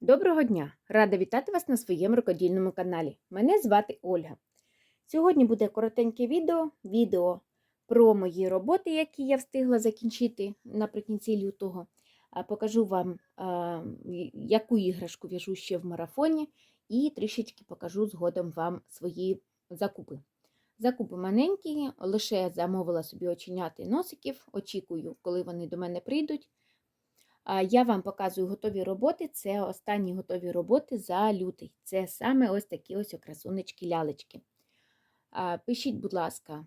Доброго дня! Рада вітати вас на своєму рукодільному каналі. Мене звати Ольга. Сьогодні буде коротеньке відео, відео про мої роботи, які я встигла закінчити наприкінці лютого. Покажу вам, яку іграшку в'яжу ще в марафоні, і трішечки покажу згодом вам свої закупи. Закупи маленькі, лише замовила собі оченяти носиків, очікую, коли вони до мене прийдуть. Я вам показую готові роботи. Це останні готові роботи за лютий. Це саме ось такі ось красунечки-лялечки. Пишіть, будь ласка,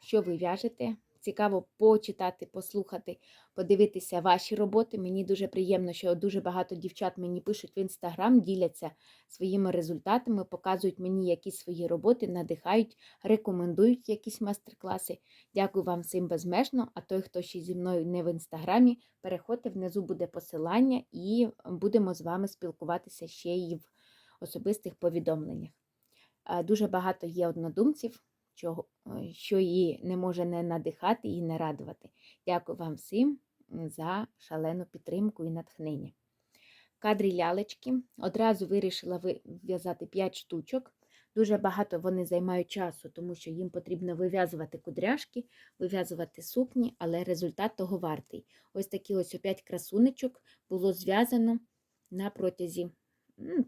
що ви в'яжете. Цікаво почитати, послухати, подивитися ваші роботи. Мені дуже приємно, що дуже багато дівчат мені пишуть в інстаграм, діляться своїми результатами, показують мені якісь свої роботи, надихають, рекомендують якісь майстер-класи. Дякую вам всім безмежно. А той, хто ще зі мною не в інстаграмі, переходьте, внизу буде посилання, і будемо з вами спілкуватися ще й в особистих повідомленнях. Е, Дуже багато є однодумців, що її не може не надихати і не радувати. Дякую вам всім за шалену підтримку і натхнення. Кадрі лялечки. Одразу вирішила ви- в'язати 5 штучок. Дуже багато вони займають часу, тому що їм потрібно вив'язувати кудряшки, вив'язувати сукні, але результат того вартий. Ось такі ось опять красунечок було зв'язано на протязі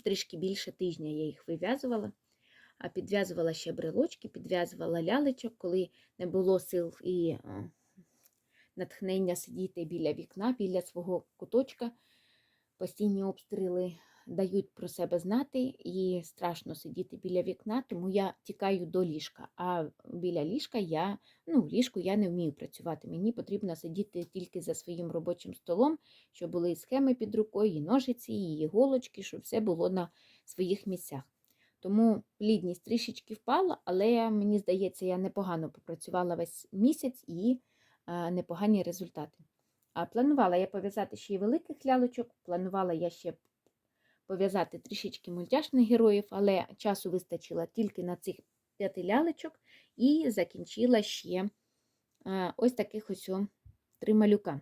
трішки більше тижня я їх вив'язувала. А підв'язувала ще брелочки, підв'язувала лялечок, коли не було сил і натхнення сидіти біля вікна, біля свого куточка. Постійні обстріли дають про себе знати, і страшно сидіти біля вікна, тому я тікаю до ліжка. А біля ліжка я, ну, ліжку я не вмію працювати. Мені потрібно сидіти тільки за своїм робочим столом, щоб були і схеми під рукою, і ножиці, і іголочки, щоб все було на своїх місцях. Тому плідність трішечки впала, але мені здається, я непогано попрацювала весь місяць і е, непогані результати. А планувала я пов'язати ще й великих лялочок, планувала я ще пов'язати трішечки мультяшних героїв, але часу вистачило тільки на цих п'яти лялечок і закінчила ще е, ось таких ось три малюка.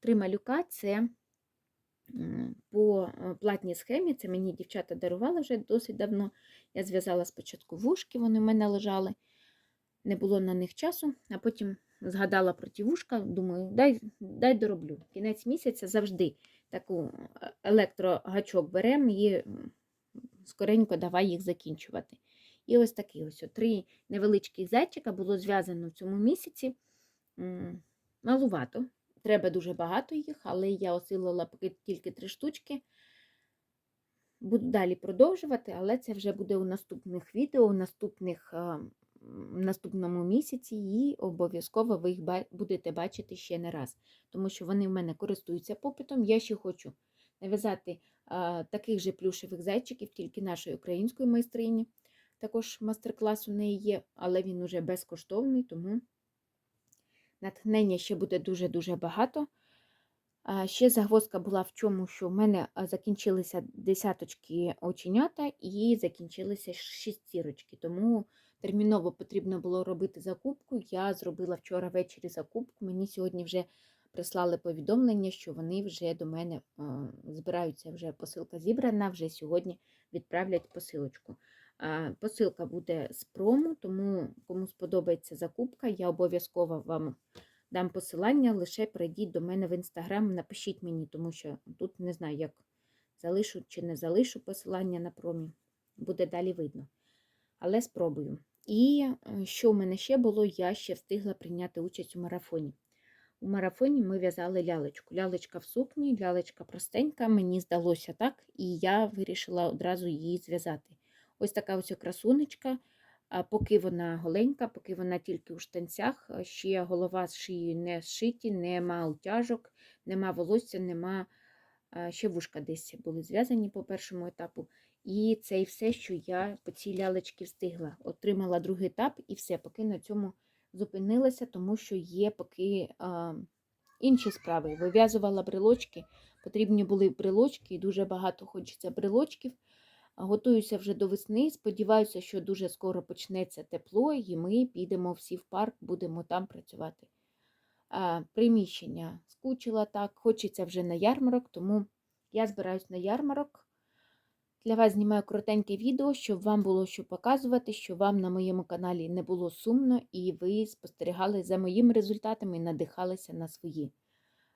Три малюка це по платній схемі, це мені дівчата дарували вже досить давно. Я зв'язала спочатку вушки, вони в мене лежали, не було на них часу, а потім згадала про ті вушка, думаю, дай, дай дороблю. Кінець місяця завжди таку е, електрогачок беремо і скоренько давай їх закінчувати. І ось такі ось три невеличкі зайчика було зв'язано в цьому місяці. Малувато. Треба дуже багато їх, але я осилила тільки три штучки. Буду далі продовжувати, але це вже буде у наступних відео, у наступних, е, наступному місяці, і обов'язково ви їх будете бачити ще не раз, тому що вони в мене користуються попитом. Я ще хочу нав'язати таких же плюшевих зайчиків, тільки нашої української майстрині. Також мастер-клас у неї є, але він уже безкоштовний, тому натхнення ще буде дуже-дуже багато. Ще загвоздка була в чому, що в мене закінчилися десяточки оченята і закінчилися шістірочки. Тому терміново потрібно було робити закупку. Я зробила вчора ввечері закупку. Мені сьогодні вже прислали повідомлення, що вони вже до мене збираються. Вже посилка зібрана, вже сьогодні відправлять посилочку. А, Посилка буде з прому, тому кому сподобається закупка, я обов'язково вам дам посилання, лише прийдіть до мене в інстаграм, напишіть мені, тому що тут не знаю, як залишу чи не залишу посилання на промі. Буде далі видно. Але спробую. І е, що в мене ще було, я ще встигла прийняти участь у марафоні. У марафоні ми в'язали лялечку. Лялечка в сукні, лялечка простенька, мені здалося так, і я вирішила одразу її зв'язати. Ось така ось красунечка. Поки вона голенька, поки вона тільки у штанцях, ще голова з шиєю не зшиті, нема утяжок, нема волосся, нема ще вушка десь були зв'язані по першому етапу. І це і все, що я по цій лялечці встигла. Отримала другий етап і все, поки на цьому зупинилася, тому що є поки а, інші справи. Вив'язувала брелочки, потрібні були брелочки, і дуже багато хочеться брелочків. Готуюся вже до весни. Сподіваюся, що дуже скоро почнеться тепло, і ми підемо всі в парк, будемо там працювати. А, Приміщення скучила так, хочеться вже на ярмарок, тому я збираюсь на ярмарок Для вас знімаю коротеньке відео, щоб вам було що показувати, щоб вам на моєму каналі не було сумно і ви спостерігали за моїми результатами і надихалися на свої.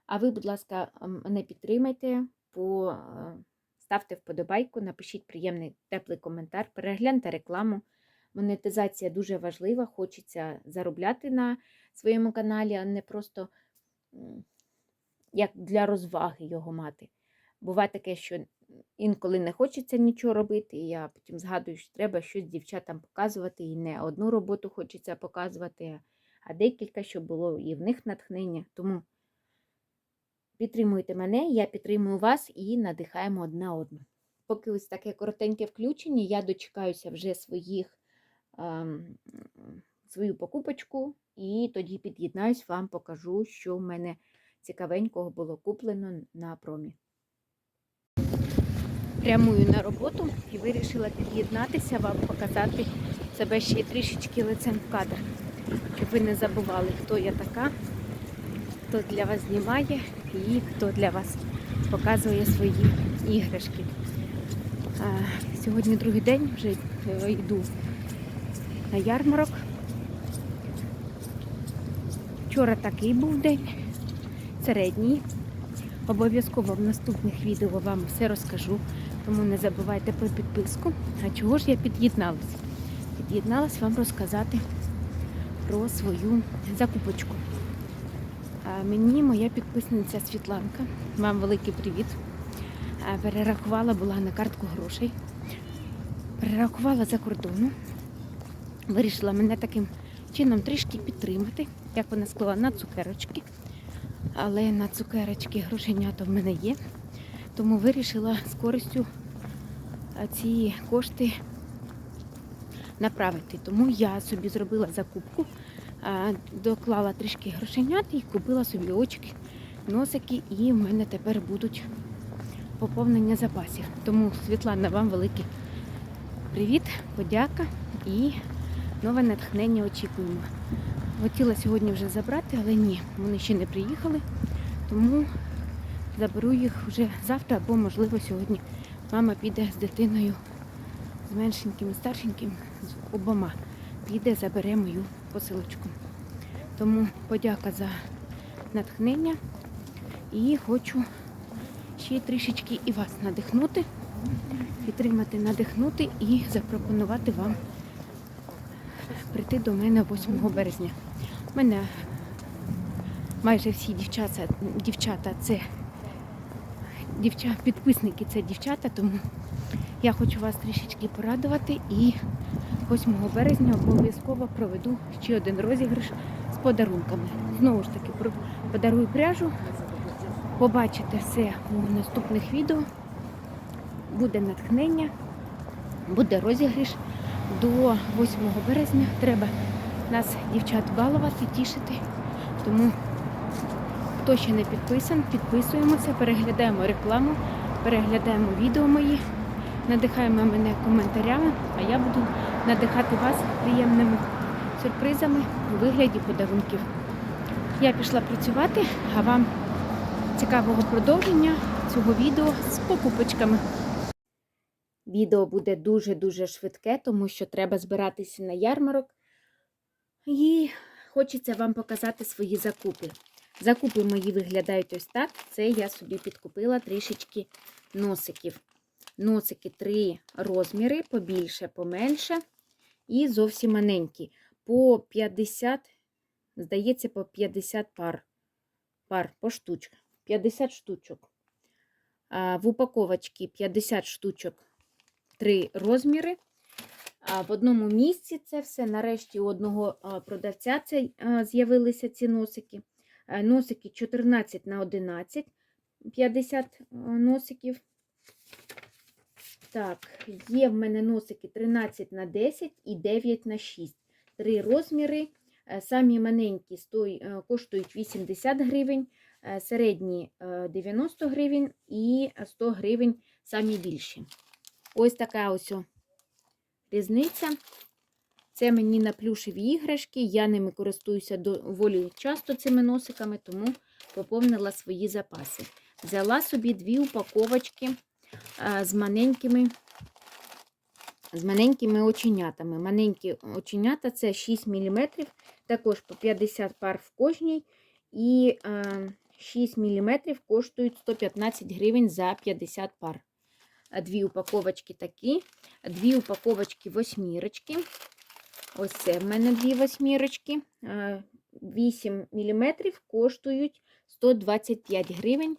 А ви, будь ласка, мене підтримайте, по, е, ставте вподобайку, напишіть приємний теплий коментар, перегляньте рекламу. Монетизація дуже важлива, хочеться заробляти на своєму каналі, а не просто як для розваги його мати. Буває таке, що інколи не хочеться нічого робити, і я потім згадую, що треба щось дівчатам показувати, і не одну роботу хочеться показувати, а декілька, щоб було і в них натхнення. Тому підтримуйте мене, я підтримую вас і надихаємо одна одну. Поки ось таке коротеньке включення, я дочекаюся вже своїх, ем, свою покупочку, і тоді під'єднаюсь, вам покажу, що в мене цікавенького було куплено на промі. Прямую на роботу і вирішила під'єднатися, вам показати себе ще трішечки лицем в кадр, щоб ви не забували, хто я така, хто для вас знімає і хто для вас показує свої іграшки. Сьогодні другий день, вже е, йду на ярмарок. Вчора такий був день, середній. Обов'язково в наступних відео вам все розкажу, тому не забувайте про підписку. А чого ж я під'єдналась? Під'єдналась вам розказати про свою закупочку. А мені моя підписниця Світланка, вам великий привіт. Перерахувала була на картку грошей. Перерахувала за кордону. Вирішила мене таким чином трішки підтримати, як вона сказала, на цукерочки але на цукерочки грошенята в мене є. Тому вирішила з користю ці кошти направити. Тому я собі зробила закупку, доклала трішки грошенят і купила собі очки, носики, і в мене тепер будуть поповнення запасів. Тому, Світлана, вам великий привіт, подяка і нове натхнення очікуємо. Хотіла сьогодні вже забрати, але ні, вони ще не приїхали, тому заберу їх вже завтра або, можливо, сьогодні мама піде з дитиною, з меншеньким і старшеньким, з обома. Піде, забере мою посилочку. Тому подяка за натхнення і хочу ще трішечки і вас надихнути, підтримати, надихнути і запропонувати вам прийти до мене 8 березня. У мене майже всі дівчата, дівчата це дівча, підписники це дівчата, тому я хочу вас трішечки порадувати і 8 березня обов'язково проведу ще один розіграш з подарунками. Знову ж таки, подарую пряжу. Побачите все у наступних відео. Буде натхнення, буде розіграш до 8 березня. Треба нас, дівчат, балувати, тішити. Тому, хто ще не підписан, підписуємося, переглядаємо рекламу, переглядаємо відео мої, надихаємо мене коментарями, а я буду надихати вас приємними сюрпризами у вигляді подарунків. Я пішла працювати, а вам цікавого продовження цього відео з покупочками. Відео буде дуже-дуже швидке, тому що треба збиратися на ярмарок. І хочеться вам показати свої закупи. Закупи мої виглядають ось так. Це я собі підкупила трішечки носиків. Носики три розміри, побільше, поменше. І зовсім маленькі. По 50, здається, по 50 пар. Пар по штучках. 50 штучок. А, в упаковочці 50 штучок три розміри. А в одному місці це все. Нарешті у одного продавця з'явилися ці носики. Носики 14 на 11, 50 а, носиків. Так, є в мене носики 13 на 10 і 9 на 6. Три розміри. Е, Самі маленькі е, коштують 80 гривень, е, середні е, 90 гривень і 100 гривень самі більші. Ось така ось різниця. Це мені на плюшеві іграшки. Я ними користуюся доволі часто цими носиками, тому поповнила свої запаси. Взяла собі дві упаковочки з маленькими з маленькими оченятами. Маленькі оченята це 6 мм, також по 50 пар в кожній. І е, 6 мм коштують 115 гривень за 50 пар. Дві упаковочки такі, дві упаковочки восьмірочки. Ось це в мене дві восьмірочки. Е, 8 мм коштують 125 гривень.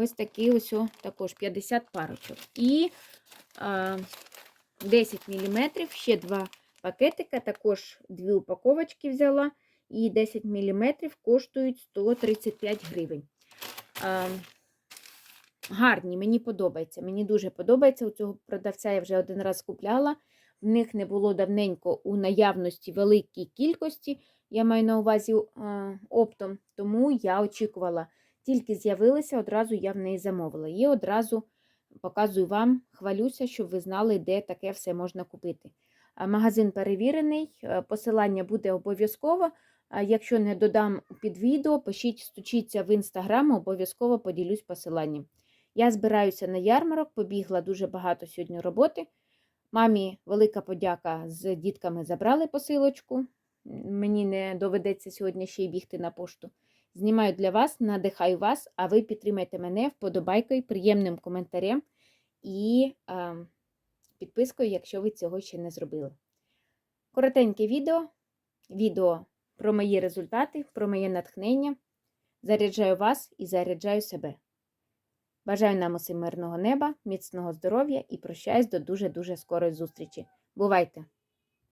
Ось такі ось також 50 парочок. І а, 10 мм, ще два пакетика, також дві упаковочки взяла. І 10 мм коштують 135 гривень. А, гарні, мені подобається. Мені дуже подобається. У цього продавця я вже один раз купляла. В них не було давненько у наявності великій кількості. Я маю на увазі оптом, тому я очікувала. Тільки з'явилися, одразу я в неї замовила. І одразу показую вам, хвалюся, щоб ви знали, де таке все можна купити. Магазин перевірений, е, посилання буде обов'язково. Якщо не додам під відео, пишіть, стучіться в інстаграм, обов'язково поділюсь посиланням. Я збираюся на ярмарок, побігла дуже багато сьогодні роботи. Мамі велика подяка з дітками забрали посилочку. Мені не доведеться сьогодні ще й бігти на пошту. Знімаю для вас, надихаю вас, а ви підтримайте мене вподобайкою, приємним коментарем і е, підпискою, якщо ви цього ще не зробили. Коротеньке відео, відео про мої результати, про моє натхнення. Заряджаю вас і заряджаю себе. Бажаю нам усім мирного неба, міцного здоров'я і прощаюсь до дуже-дуже скорої зустрічі. Бувайте!